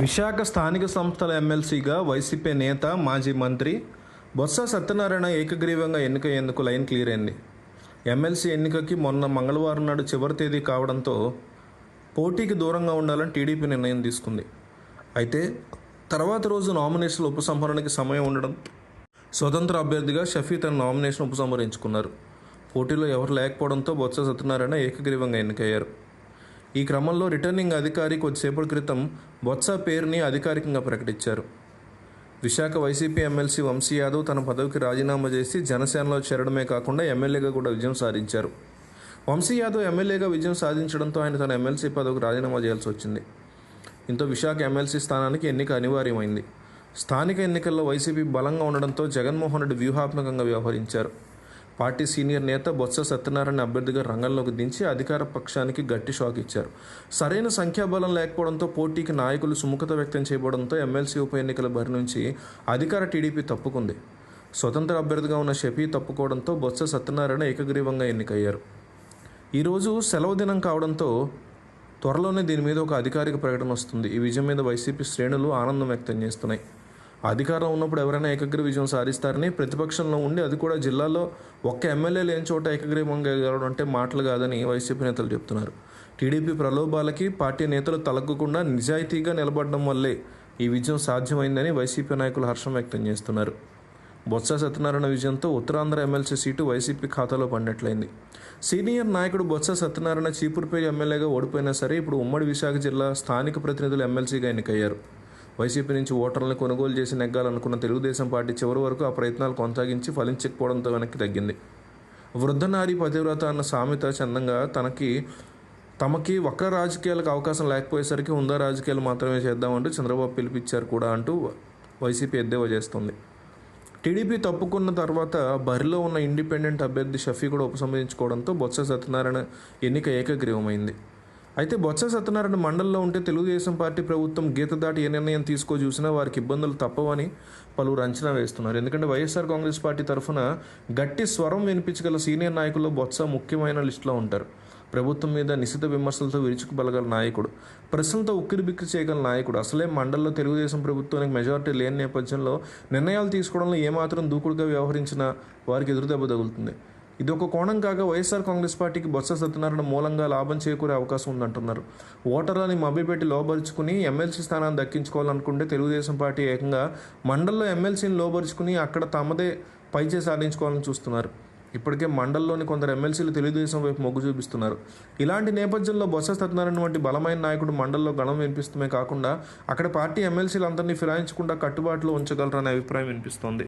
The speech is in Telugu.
విశాఖ స్థానిక సంస్థల ఎమ్మెల్సీగా వైసీపీ నేత మాజీ మంత్రి బొత్స సత్యనారాయణ ఏకగ్రీవంగా ఎన్నికయ్యేందుకు లైన్ క్లియర్ అయింది. ఎమ్మెల్సీ ఎన్నికకి మొన్న మంగళవారం నాడు చివరి తేదీ కావడంతో పోటీకి దూరంగా ఉండాలని టీడీపీ నిర్ణయం తీసుకుంది. అయితే తర్వాత రోజు నామినేషన్ల ఉపసంహరణకి సమయం ఉండడం స్వతంత్ర అభ్యర్థిగా షఫీ తన నామినేషన్ ఉపసంహరించుకున్నారు. పోటీలో ఎవరు లేకపోవడంతో బొత్స సత్యనారాయణ ఏకగ్రీవంగా ఎన్నికయ్యారు. ఈ క్రమంలో రిటర్నింగ్ అధికారి కొద్దిసేపటి క్రితం బొత్స పేరుని అధికారికంగా ప్రకటించారు. విశాఖ వైసీపీ ఎమ్మెల్సీ వంశీ యాదవ్ తన పదవికి రాజీనామా చేసి జనసేనలో చేరడమే కాకుండా ఎమ్మెల్యేగా కూడా విజయం సాధించారు. వంశీ యాదవ్ ఎమ్మెల్యేగా విజయం సాధించడంతో ఆయన తన ఎమ్మెల్సీ పదవికి రాజీనామా చేయాల్సి వచ్చింది. ఇంతో విశాఖ ఎమ్మెల్సీ స్థానానికి ఎన్నిక అనివార్యమైంది. స్థానిక ఎన్నికల్లో వైసీపీ బలంగా ఉండడంతో జగన్మోహన్ రెడ్డి వ్యూహాత్మకంగా వ్యవహరించారు. పార్టీ సీనియర్ నేత బొత్స సత్యనారాయణ అభ్యర్థిగా రంగంలోకి దించి అధికార పక్షానికి గట్టి షాక్ ఇచ్చారు. సరైన సంఖ్యాబలం లేకపోవడంతో పోటీకి నాయకులు సుముఖత వ్యక్తం చేయబడంతో ఎమ్మెల్సీ ఉప ఎన్నికల బరి నుంచి అధికార టీడీపీ తప్పుకుంది. స్వతంత్ర అభ్యర్థిగా ఉన్న షఫీ తప్పుకోవడంతో బొత్స సత్యనారాయణ ఏకగ్రీవంగా ఎన్నికయ్యారు. ఈరోజు సెలవు దినం కావడంతో త్వరలోనే దీని మీద ఒక అధికారిక ప్రకటన వస్తుంది. ఈ విజయం మీద వైసీపీ శ్రేణులు ఆనందం వ్యక్తం చేస్తున్నాయి. అధికారం ఉన్నప్పుడు ఎవరైనా ఏకగ్రీవ విజయం సాధిస్తారని ప్రతిపక్షంలో ఉండి అది కూడా జిల్లాలో ఒక్క ఎమ్మెల్యే లేని చోట ఏకగ్రీవంగా గెలవడం అంటే మాటలు కాదని వైసీపీ నేతలు చెప్తున్నారు. టీడీపీ ప్రలోభాలకి పార్టీ నేతలు తలగ్గకుండా నిజాయితీగా నిలబడడం వల్లే ఈ విజయం సాధ్యమైందని వైసీపీ నాయకులు హర్షం వ్యక్తం చేస్తున్నారు. బొత్స సత్యనారాయణ విజయంతో ఉత్తరాంధ్ర ఎమ్మెల్సీ సీటు వైసీపీ ఖాతాలో పడినట్లయింది. సీనియర్ నాయకుడు బొత్స సత్యనారాయణ చీపురుపేట ఎమ్మెల్యేగా ఓడిపోయినా సరే ఇప్పుడు ఉమ్మడి విశాఖ జిల్లా స్థానిక ప్రతినిధులు ఎమ్మెల్సీగా ఎన్నికయ్యారు. వైసీపీ నుంచి ఓటర్లను కొనుగోలు చేసి నెగ్గాలనుకున్న తెలుగుదేశం పార్టీ చివరి వరకు ఆ ప్రయత్నాలు కొనసాగించి ఫలించకపోవడంతో వెనక్కి తగ్గింది. వృద్ధ నారి పతివ్రత అన్న సామెత చందంగా తనకి తమకి వక్ర రాజకీయాలకు అవకాశం లేకపోయేసరికి ఉందా రాజకీయాలు మాత్రమే చేద్దామంటూ చంద్రబాబు పిలిపించారు కూడా అంటూ వైసీపీ ఎద్దేవా చేస్తుంది. టీడీపీ తప్పుకున్న తర్వాత బరిలో ఉన్న ఇండిపెండెంట్ అభ్యర్థి షఫీ కూడా ఉపసంహరించుకోవడంతో బొత్స సత్యనారాయణ ఎన్నిక ఏకగ్రీవమైంది. అయితే బొత్స సత్యనారాయణ మండలిలో ఉంటే తెలుగుదేశం పార్టీ ప్రభుత్వం గీత దాటి ఏ నిర్ణయం తీసుకో చూసినా వారికి ఇబ్బందులు తప్పవని పలువురు అంచనా వేస్తున్నారు. ఎందుకంటే వైఎస్ఆర్ కాంగ్రెస్ పార్టీ తరఫున గట్టి స్వరం వినిపించగల సీనియర్ నాయకుల్లో బొత్స ముఖ్యమైన లిస్టులో ఉంటారు. ప్రభుత్వం మీద నిశిత విమర్శలతో విరుచుకుపలగల నాయకుడు ప్రశ్నలతో ఉక్కిరి బిక్కిరి చేయగల నాయకుడు. అసలే మండల్లో తెలుగుదేశం ప్రభుత్వానికి మెజారిటీ లేని నేపథ్యంలో నిర్ణయాలు తీసుకోవడంలో ఏమాత్రం దూకుడుగా వ్యవహరించినా వారికి ఎదురుదెబ్బ తగులుతుంది. ఇది ఒక కోణం కాగా వైఎస్ఆర్ కాంగ్రెస్ పార్టీకి బొత్స సత్యనారాయణ మూలంగా లాభం చేకూరే అవకాశం ఉందంటున్నారు. ఓటర్లని మభ్యపెట్టి లోబరుచుకుని ఎమ్మెల్సీ స్థానాన్ని దక్కించుకోవాలనుకుంటే తెలుగుదేశం పార్టీ ఏకంగా మండల్లో ఎమ్మెల్సీని లోబరుచుకుని అక్కడ తమదే పైచే సాధించుకోవాలని చూస్తున్నారు. ఇప్పటికే మండల్లోని కొందరు ఎమ్మెల్సీలు తెలుగుదేశం వైపు మొగ్గు చూపిస్తున్నారు. ఇలాంటి నేపథ్యంలో బొత్స సత్యనారాయణ వంటి బలమైన నాయకుడు మండల్లో గణం వినిపిస్తమే కాకుండా అక్కడ పార్టీ ఎమ్మెల్సీలు అందరినీ ఫిరాయించకుండా కట్టుబాటులో ఉంచగలరనే అభిప్రాయం వినిపిస్తోంది.